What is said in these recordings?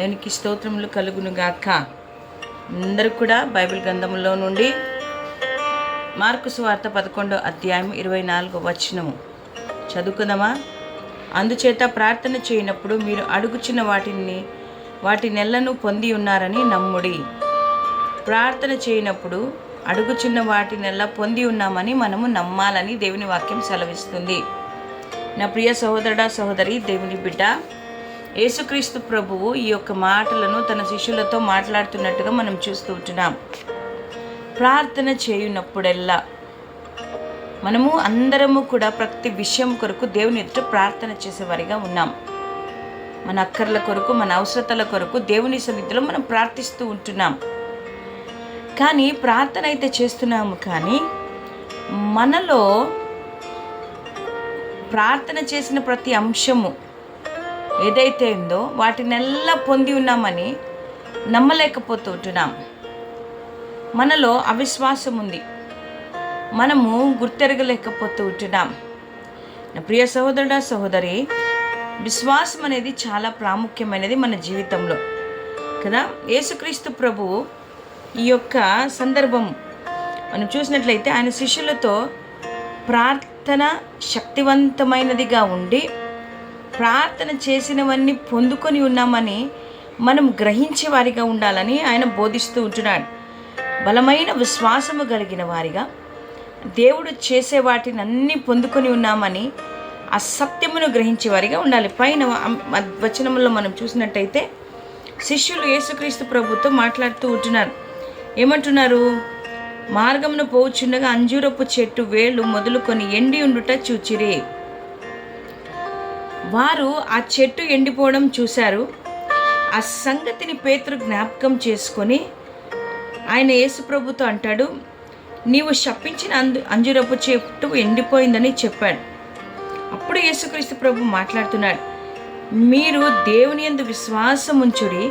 దేవునికి స్తోత్రములు కలుగును గాక. అందరూ కూడా బైబిల్ గ్రంథంలో నుండి మార్కు సువార్త పదకొండో అధ్యాయం ఇరవై నాలుగో వచనము. చదువుకుందామా? అందుచేత ప్రార్థన చేయనప్పుడు మీరు అడుగుచున్న వాటిని వాటి నెలను పొంది ఉన్నారని నమ్ముడి. ప్రార్థన చేయనప్పుడు అడుగుచున్న వాటి నెల పొంది ఉన్నామని మనము నమ్మాలని దేవుని వాక్యం సెలవిస్తుంది. నా ప్రియ సహోదరుడా సహోదరి దేవుని బిడ్డ యేసుక్రీస్తు ప్రభువు ఈ యొక్క మాటలను తన శిష్యులతో మాట్లాడుతున్నట్టుగా మనం చూస్తూ ఉంటున్నాం. ప్రార్థన చేయునప్పుడెల్లా మనము అందరము కూడా ప్రతి విషయం కొరకు దేవుని ఎదుట ప్రార్థన చేసేవారిగా ఉన్నాం. మన అక్కర్ల కొరకు మన అవసరతల కొరకు దేవుని సన్నిధిలో మనం ప్రార్థిస్తూ ఉంటున్నాం. కానీ ప్రార్థన అయితే చేస్తున్నాము కానీ మనలో ప్రార్థన చేసిన ప్రతి అంశము ఏదైతే ఉందో వాటినెల్లా పొంది ఉన్నామని నమ్మలేకపోతూ ఉంటున్నాం మనలో అవిశ్వాసం ఉంది మనము గుర్తెరగలేకపోతూ ఉంటున్నాం నా ప్రియ సహోదరుడ సహోదరి విశ్వాసం అనేది చాలా ప్రాముఖ్యమైనది మన జీవితంలో. కదా? యేసుక్రీస్తు ప్రభు ఈ యొక్క సందర్భం మనం చూసినట్లయితే ఆయన శిష్యులతో ప్రార్థన శక్తివంతమైనదిగా ఉండి ప్రార్థన చేసినవన్నీ పొందుకొని ఉన్నామని మనం గ్రహించే వారిగా ఉండాలని ఆయన బోధిస్తూ ఉంటున్నాడు. బలమైన విశ్వాసము కలిగిన వారిగా దేవుడు చేసే వాటిని అన్నీ పొందుకొని ఉన్నామని ఆ సత్యమును గ్రహించే వారిగా ఉండాలి. పైన వ- వచనంలో మనం చూసినట్టయితే శిష్యులు యేసుక్రీస్తు ప్రభుతో మాట్లాడుతూ ఉంటున్నారు. ఏమంటున్నారు? మార్గమును పోవుచుండగా అంజూరపు చెట్టు వేళ్ళు మొదలుకొని ఎండి ఉండుట చూచిరి. వారు ఆ చెట్టు ఎండిపోవడం చూశారు. ఆ సంగతిని పేతురు జ్ఞాపకం చేసుకొని ఆయన యేసుప్రభుతో అంటాడు నీవు శప్పించిన అందు అంజురపు చెట్టు ఎండిపోయిందని చెప్పాడు. అప్పుడు యేసుక్రీస్తు ప్రభు మాట్లాడుతున్నాడు మీరు దేవుని యందు విశ్వాసం ఉంచుడి.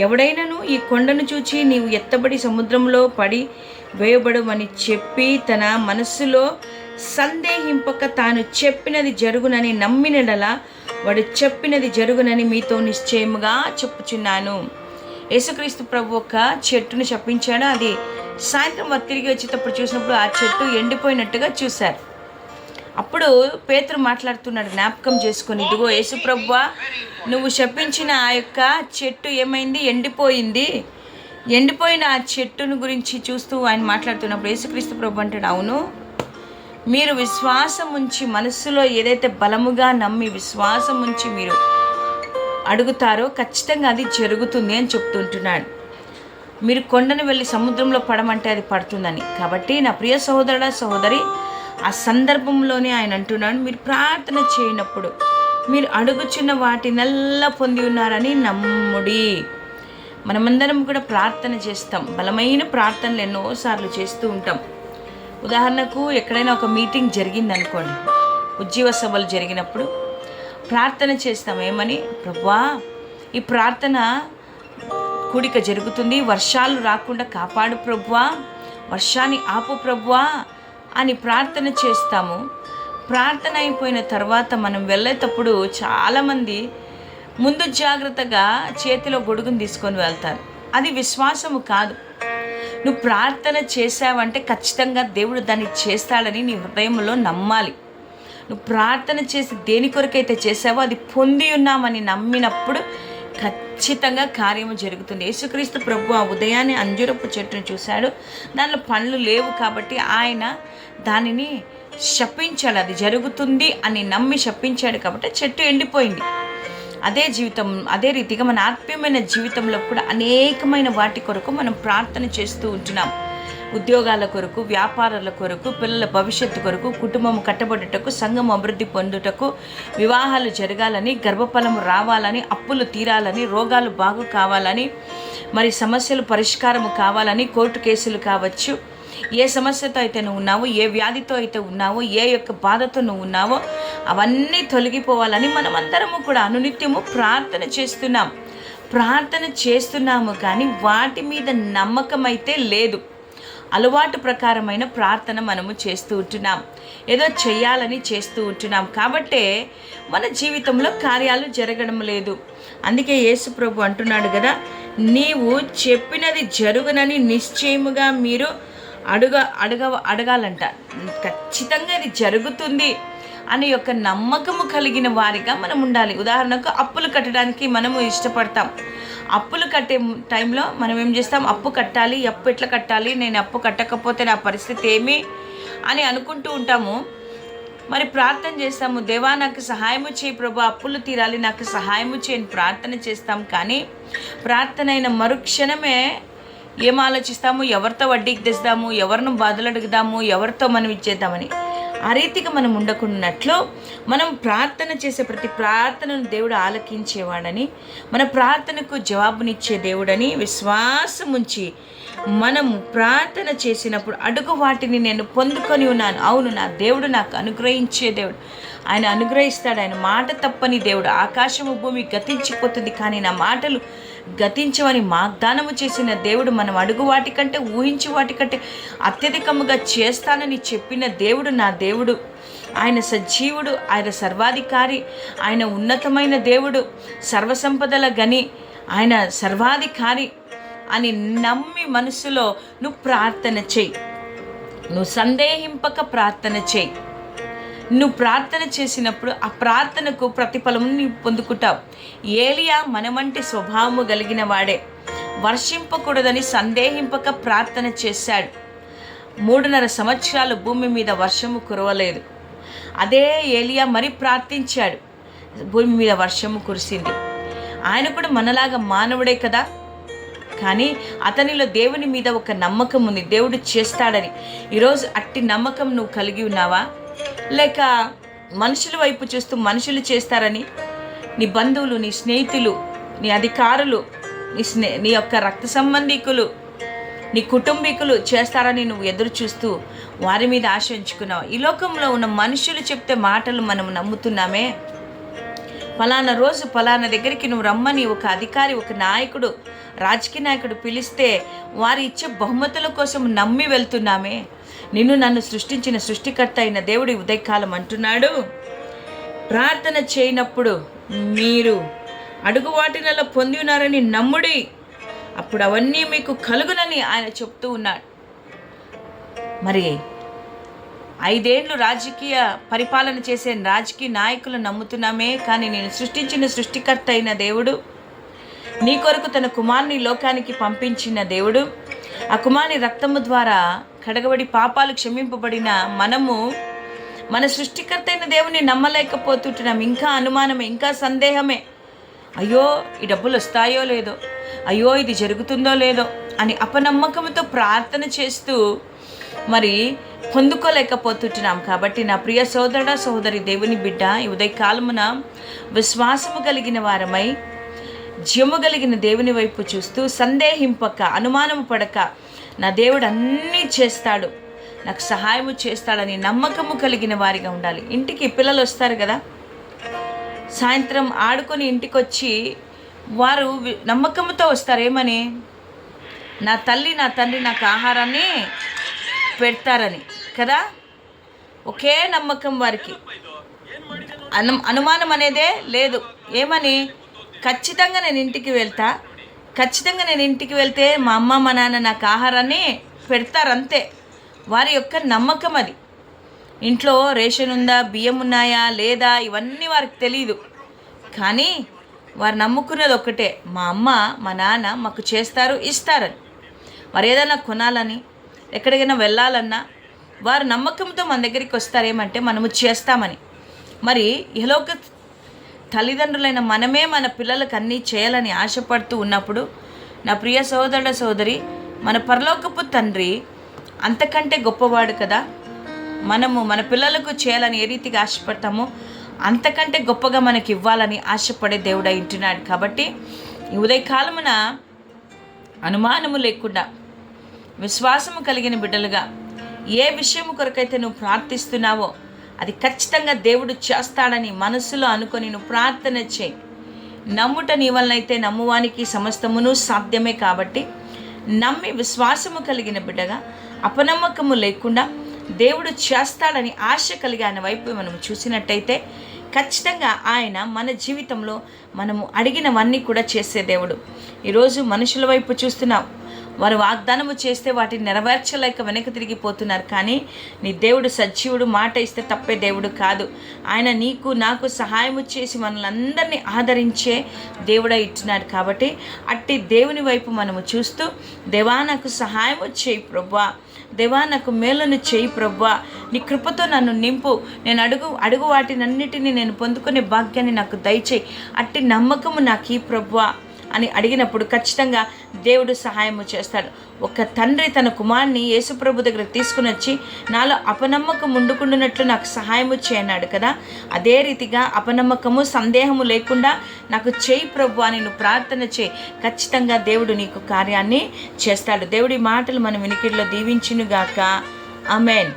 ఎవడైనాను ఈ కొండను చూచి నీవు ఎత్తబడి సముద్రంలో పడి వేయబడమని చెప్పి తన మనస్సులో సందేహింపక తాను చెప్పినది జరుగునని నమ్మినడలా వాడు చెప్పినది జరుగునని మీతో నిశ్చయముగా చెప్పుచున్నాను. యేసుక్రీస్తు ప్రభు ఒక చెట్టును శపించాడు అది సాయంత్రం వారు తిరిగి వచ్చేటప్పుడు చూసినప్పుడు ఆ చెట్టు ఎండిపోయినట్టుగా చూశారు. అప్పుడు పేతురు మాట్లాడుతున్నాడు జ్ఞాపకం చేసుకుని ఇదిగో యేసుప్రభ్వ నువ్వు శపించిన ఆ యొక్క చెట్టు ఏమైంది? ఎండిపోయింది. ఎండిపోయిన ఆ చెట్టును గురించి చూస్తూ ఆయన మాట్లాడుతున్నప్పుడు యేసుక్రీస్తు ప్రభు అంటాడు అవును మీరు విశ్వాసం ఉంచి మనస్సులో ఏదైతే బలముగా నమ్మి విశ్వాసం ఉంచి మీరు అడుగుతారో ఖచ్చితంగా అది జరుగుతుంది అని చెప్తుంటున్నాడు. మీరు కొండను వెళ్ళి సముద్రంలో పడమంటే అది పడుతుందని. కాబట్టి నా ప్రియ సహోదరుడ సహోదరి ఆ సందర్భంలోనే ఆయన అంటున్నాడు మీరు ప్రార్థన చేయనప్పుడు మీరు అడుగుచున్న వాటినల్లా పొంది ఉన్నారని నమ్ముడి. మనమందరం కూడా ప్రార్థన చేస్తాం. బలమైన ప్రార్థనలు ఎన్నోసార్లు చేస్తూ ఉంటాం. ఉదాహరణకు ఎక్కడైనా ఒక మీటింగ్ జరిగిందనుకోండి ఉజ్జీవ సభలు జరిగినప్పుడు ప్రార్థన చేస్తాం ఏమని ప్రభా ఈ ప్రార్థన కూడిక జరుగుతుంది వర్షాలు రాకుండా కాపాడు ప్రభువా వర్షాన్ని ఆపు ప్రభువా అని ప్రార్థన చేస్తాము. ప్రార్థన అయిపోయిన తర్వాత మనం వెళ్ళేటప్పుడు చాలామంది ముందు జాగ్రత్తగా చేతిలో గొడుగును తీసుకొని వెళ్తారు. అది విశ్వాసము కాదు. నువ్వు ప్రార్థన చేసావంటే ఖచ్చితంగా దేవుడు దాన్ని చేస్తాడని నీ హృదయంలో నమ్మాలి. నువ్వు ప్రార్థన చేసి దేని కొరకైతే చేసావో అది పొంది ఉన్నామని నమ్మినప్పుడు ఖచ్చితంగా కార్యము జరుగుతుంది. యేసుక్రీస్తు ప్రభు ఆ ఉదయాన్నే అంజురపు చెట్టును చూశాడు. దానిలో పండ్లు లేవు కాబట్టి ఆయన దానిని శపించాడు. అది జరుగుతుంది అని నమ్మి శపించాడు కాబట్టి చెట్టు ఎండిపోయింది. అదే జీవితం అదే రీతిగా మన ఆత్మీయమైన జీవితంలో కూడా అనేకమైన వాటి కొరకు మనం ప్రార్థన చేస్తూ ఉంటున్నాం. ఉద్యోగాల కొరకు వ్యాపారాల కొరకు పిల్లల భవిష్యత్తు కొరకు కుటుంబం కట్టబడుటకు సంఘం అభివృద్ధి పొందుటకు వివాహాలు జరగాలని గర్భఫలం రావాలని అప్పులు తీరాలని రోగాలు బాగు కావాలని మరి సమస్యలు పరిష్కారం కావాలని కోర్టు కేసులు కావచ్చు ఏ సమస్యతో అయితే నువ్వు ఉన్నావో ఏ వ్యాధితో అయితే ఉన్నావో ఏ యొక్క బాధతో నువ్వు ఉన్నావో అవన్నీ తొలగిపోవాలని మనమందరము కూడా అనునిత్యము ప్రార్థన చేస్తున్నాం. ప్రార్థన చేస్తున్నాము కానీ వాటి మీద నమ్మకం అయితే లేదు. అలవాటు ప్రకారమైన ప్రార్థన మనము చేస్తూ ఉంటున్నాం. ఏదో చేయాలని చేస్తూ ఉంటున్నాం. కాబట్టే మన జీవితంలో కార్యాలు జరగడం లేదు. అందుకే యేసు ప్రభు అంటున్నాడు కదా నీవు చెప్పినది జరుగునని నిశ్చయముగా మీరు అడుగ అడగ అడగాలంట. ఖచ్చితంగా ఇది జరుగుతుంది అనే యొక్క నమ్మకము కలిగిన వారిగా మనం ఉండాలి. ఉదాహరణకు అప్పులు కట్టడానికి మనము ఇష్టపడతాం. అప్పులు కట్టే టైంలో మనం ఏం చేస్తాం? అప్పు కట్టాలి అప్పు ఎట్లా కట్టాలి? నేను అప్పు కట్టకపోతే నా పరిస్థితి ఏమి? అని అనుకుంటూ ఉంటాము. మరి ప్రార్థన చేస్తాము. దేవా నాకు సహాయము చేయి ప్రభు అప్పులు తీరాలి నాకు సహాయము చేయని ప్రార్థన చేస్తాం. కానీ ప్రార్థన అయిన మరుక్షణమే ఏం ఆలోచిస్తాము? ఎవరితో వడ్డీకి తెస్తాము? ఎవరిని బాధలు అడుగుదాము ఎవరితో మనం ఇచ్చేద్దామని ఆ రీతిగా మనం ఉండకున్నట్లు మనం ప్రార్థన చేసే ప్రతి ప్రార్థనను దేవుడు ఆలకించేవాడని మన ప్రార్థనకు జవాబునిచ్చే దేవుడని విశ్వాసం ఉంచి మనం ప్రార్థన చేసినప్పుడు అడుగు వాటిని నేను పొందుకొని ఉన్నాను. అవును నా దేవుడు నాకు అనుగ్రహించే దేవుడు. ఆయన అనుగ్రహిస్తాడు. ఆయన మాట తప్పని దేవుడు. ఆకాశము భూమి గతించిపోతుంది. కానీ నా మాటలు గతించవని వాగ్దానము చేసిన దేవుడు మనం అడుగు వాటికంటే ఊహించి వాటికంటే అత్యధికముగా చేస్తానని చెప్పిన దేవుడు నా దేవుడు. ఆయన సజీవుడు ఆయన సర్వాధికారి ఆయన ఉన్నతమైన దేవుడు సర్వసంపదల గని ఆయన సర్వాధికారి అని నమ్మి మనసులో నువ్వు ప్రార్థన చేయి. నువ్వు సందేహింపక ప్రార్థన చేయి. నువ్వు ప్రార్థన చేసినప్పుడు ఆ ప్రార్థనకు ప్రతిఫలము నీవు పొందుకుంటావు. ఏలియా మనమంటి స్వభావము కలిగిన వాడే. వర్షింపకూడదని సందేహింపక ప్రార్థన చేశాడు. మూడున్నర సంవత్సరాలు భూమి మీద వర్షము కురవలేదు. అదే ఏలియా మరి ప్రార్థించాడు. భూమి మీద వర్షము కురిసింది. ఆయన కూడా మనలాగా మానవుడే కదా? కానీ అతనిలో దేవుని మీద ఒక నమ్మకం ఉంది. దేవుడు చేస్తాడని. ఈరోజు అట్టి నమ్మకం నువ్వు కలిగి ఉన్నావా? లేక మనుషుల వైపు చూస్తూ మనుషులు చేస్తారని నీ బంధువులు నీ స్నేహితులు నీ అధికారులు నీ స్నే నీ యొక్క రక్త సంబంధికులు నీ కుటుంబీకులు చేస్తారని నువ్వు ఎదురు చూస్తూ వారి మీద ఆశ ఉంచుకున్నావు. ఈ లోకంలో ఉన్న మనుషులు చెప్తే మాటలు మనం నమ్ముతున్నామే. ఫలానా రోజు ఫలానా దగ్గరికి నువ్వు రమ్మని ఒక అధికారి ఒక నాయకుడు రాజకీయ నాయకుడు పిలిస్తే వారు ఇచ్చే బహుమతుల కోసం నమ్మి వెళ్తున్నామే. నిన్ను నన్ను సృష్టించిన సృష్టికర్త అయిన దేవుడి ఉదయకాలం అంటున్నాడు. ప్రార్థన చేయనప్పుడు మీరు అడుగు వాటినలో పొంది ఉన్నారని నమ్ముడి. అప్పుడు అవన్నీ మీకు కలుగునని ఆయన చెప్తూ ఉన్నాడు. మరి ఐదేండ్లు రాజకీయ పరిపాలన చేసే రాజకీయ నాయకులు నమ్ముతున్నామే కానీ నేను సృష్టించిన సృష్టికర్త అయిన దేవుడు నీ కొరకు తన కుమార్ని లోకానికి పంపించిన దేవుడు ఆ కుమారి రక్తము ద్వారా కడగబడి పాపాలు క్షమింపబడిన మనము మన సృష్టికర్తైన దేవుని నమ్మలేకపోతుంటున్నాం. ఇంకా అనుమానమే ఇంకా సందేహమే. అయ్యో ఈ డబ్బులు వస్తాయో లేదో? అయ్యో ఇది జరుగుతుందో లేదో? అని అపనమ్మకంతో ప్రార్థన చేస్తూ మరి పొందుకోలేకపోతుంటున్నాం. కాబట్టి నా ప్రియ సోదరుడ సోదరి దేవుని బిడ్డ ఈ ఉదయకాలమున విశ్వాసము కలిగిన వారమై జము కలిగిన దేవుని వైపు చూస్తూ సందేహింపక అనుమానము పడక నా దేవుడు అన్నీ చేస్తాడు. నాకు సహాయము చేస్తాడని నమ్మకము కలిగిన వారిగా ఉండాలి. ఇంటికి పిల్లలు వస్తారు కదా? సాయంత్రం ఆడుకొని ఇంటికి వచ్చి వారు నమ్మకంతో వస్తారు. ఏమని? నా తల్లి నా తండ్రి నాకు ఆహారాన్ని పెడతారని. కదా? ఒకే నమ్మకం వారికి. అను అనుమానం అనేదే లేదు. ఏమని? ఖచ్చితంగా నేను ఇంటికి వెళ్తా. ఖచ్చితంగా నేను ఇంటికి వెళ్తే మా అమ్మ మా నాన్న నాకు ఆహారాన్ని పెడతారు అంతే వారి యొక్క నమ్మకం అది. ఇంట్లో రేషన్ ఉందా బియ్యం ఉన్నాయా లేదా ఇవన్నీ వారికి తెలియదు కానీ వారు నమ్ముకున్నది ఒక్కటే. మా అమ్మ మా నాన్న మాకు చేస్తారు ఇస్తారని. వారు ఏదైనా కొనాలని ఎక్కడికైనా వెళ్ళాలన్నా వారు నమ్మకంతో మన దగ్గరికి వస్తారేమంటే మనము చేస్తామని. మరి ఇహలోక తల్లిదండ్రులైన మనమే మన పిల్లలకు అన్నీ చేయాలని ఆశపడుతూ ఉన్నప్పుడు నా ప్రియ సోదరుడ సోదరి మన పరలోకపు తండ్రి అంతకంటే గొప్పవాడు కదా. మనము మన పిల్లలకు చేయాలని ఏ రీతిగా ఆశపడతామో అంతకంటే గొప్పగా మనకి ఇవ్వాలని ఆశపడే దేవుడై ఇంటున్నాడు కాబట్టి ఈ ఉదయకాలమున అనుమానము లేకుండా విశ్వాసము కలిగిన బిడ్డలుగా ఏ విషయం కొరకైతే నువ్వు ప్రార్థిస్తున్నావో అది ఖచ్చితంగా దేవుడు చేస్తాడని మనసులో అనుకొని నువ్వు ప్రార్థన చేయి. నమ్ముట నీ వలనైతే నమ్మువానికి సమస్తమును సాధ్యమే కాబట్టి నమ్మి విశ్వాసము కలిగిన బిడ్డగా అపనమ్మకము లేకుండా దేవుడు చేస్తాడని ఆశ కలిగి ఆయన వైపు మనం చూసినట్టయితే ఖచ్చితంగా ఆయన మన జీవితంలో మనము అడిగినవన్నీ కూడా చేసే దేవుడు. ఈరోజు మనుషుల వైపు చూస్తున్నాం. వారు వాగ్దానము చేస్తే వాటిని నెరవేర్చలేక వెనక్కి తిరిగిపోతున్నారు కానీ నీ దేవుడు సజీవుడు మాట ఇస్తే తప్పే దేవుడు కాదు. ఆయన నీకు నాకు సహాయము చేసి మనల్ని అందరినీ ఆదరించే దేవుడ ఇచ్చినాడు కాబట్టి అట్టి దేవుని వైపు మనము చూస్తూ దేవా నాకు సహాయము చేయి ప్రభా. దేవా నాకు మేలును చేయి ప్రభా. నీ కృపతో నన్ను నింపు. నేను అడుగు అడుగు వాటినన్నిటినీ నేను పొందుకునే భాగ్యాన్ని నాకు దయచేయి. అట్టి నమ్మకము నాకు ఈ ప్రభా. అని అడిగినప్పుడు ఖచ్చితంగా దేవుడు సహాయము చేస్తాడు. ఒక తండ్రి తన కుమారుని యేసుప్రభు దగ్గర తీసుకుని వచ్చి నాలో అపనమ్మకం ఉండుకుండునట్లు నాకు సహాయము చేయన్నాడు కదా. అదే రీతిగా అపనమ్మకము సందేహము లేకుండా నాకు చేయి ప్రభు అని నువ్వు ప్రార్థన చేయి. ఖచ్చితంగా దేవుడు నీకు కార్యాన్ని చేస్తాడు. దేవుడి మాటలు మన వినికిడిలో దీవించునుగాక. అమెన్